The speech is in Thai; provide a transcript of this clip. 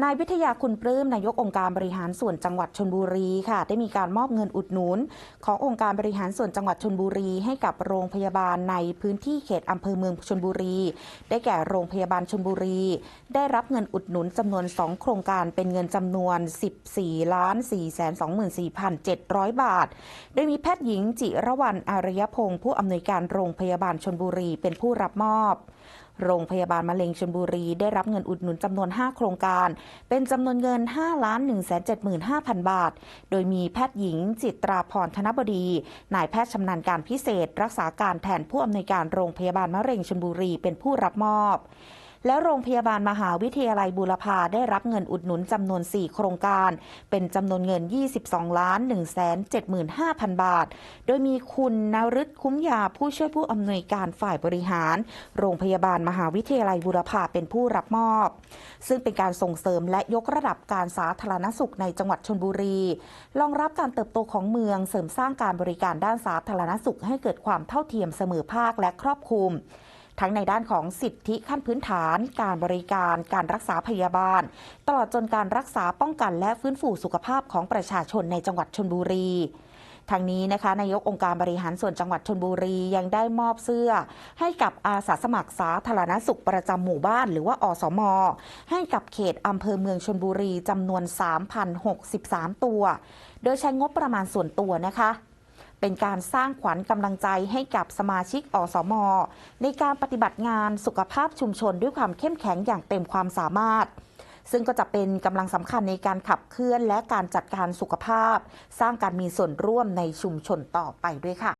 นายวิทยาคุณปลื้มนายกองค์การบริหารส่วนจังหวัดชนบุรีค่ะ ได้มีการมอบเงินอุดหนุน ขององค์การบริหารส่วนจังหวัดชนบุรี ให้กับโรงพยาบาลในพื้นที่เขตอำเภอเมืองชนบุรี ได้แก่โรงพยาบาลชนบุรี ได้รับเงินอุดหนุนจำนวน 2 โครงการเป็นเงินจำนวน 14ล้าน4 2 4 7 0 0 บาท โดยมีแพทย์หญิงจิรวรรณอารยพงศ์ผู้อำนวยการโรงพยาบาลชนบุรีเป็นผู้รับมอบ โรงพยาบาลมะเร็งชนบุรี ได้รับเงินอุดหนุนจำนวน 5 โครงการ เป็นจำนวนเงิน 5 ล้าน 1 7 5 0 0 0 บาท โดยมีแพทย์หญิงจิตราพรธนบดี นายแพทย์ชำนาญการพิเศษ รักษาการแทนผู้อำนวยการโรงพยาบาลมะเร็งชนบุรีเป็นผู้รับมอบ และโรงพยาบาลมหาวิทยาลัยบูรพาได้รับเงินอุดหนุนจำนวน 4 โครงการ เป็นจำนวนเงิน 22 ล้าน 1 7 5 0 0 0 บาท โดยมีคุณนฤทธิ์คุ้มยาผู้ช่วยผู้อำนวยการฝ่ายบริหาร โรงพยาบาลมหาวิทยาลัยบูรพาเป็นผู้รับมอบ ซึ่งเป็นการส่งเสริมและยกระดับการสาธารณสุขในจังหวัดชนบุรีรองรับการเติบโตของเมืองเสริมสร้างการบริการด้านสาธารณสุขให้เกิดความเท่าเทียมเสมอภาคและครอบคลุม ทั้งในด้านของสิทธิขั้นพื้นฐาน การบริการ การรักษาพยาบาล ตลอดจนการรักษาป้องกันและฟื้นฟูสุขภาพของประชาชนในจังหวัดชนบุรีทางนี้นะคะนายกองค์การบริหารส่วนจังหวัดชนบุรียังได้มอบเสื้อ ให้กับอาสาสมัครสาธารณสุขประจำหมู่บ้าน หรือว่าอสม ให้กับเขตอำเภอเมืองชนบุรีจำนวน 3,063 ตัว โดยใช้งบประมาณส่วนตัวนะคะ เป็นการสร้างขวัญกำลังใจให้กับสมาชิกอสม ในการปฏิบัติงานสุขภาพชุมชนด้วยความเข้มแข็งอย่างเต็มความสามารถ ซึ่งก็จะเป็นกำลังสำคัญในการขับเคลื่อนและการจัดการสุขภาพ สร้างการมีส่วนร่วมในชุมชนต่อไปด้วยค่ะ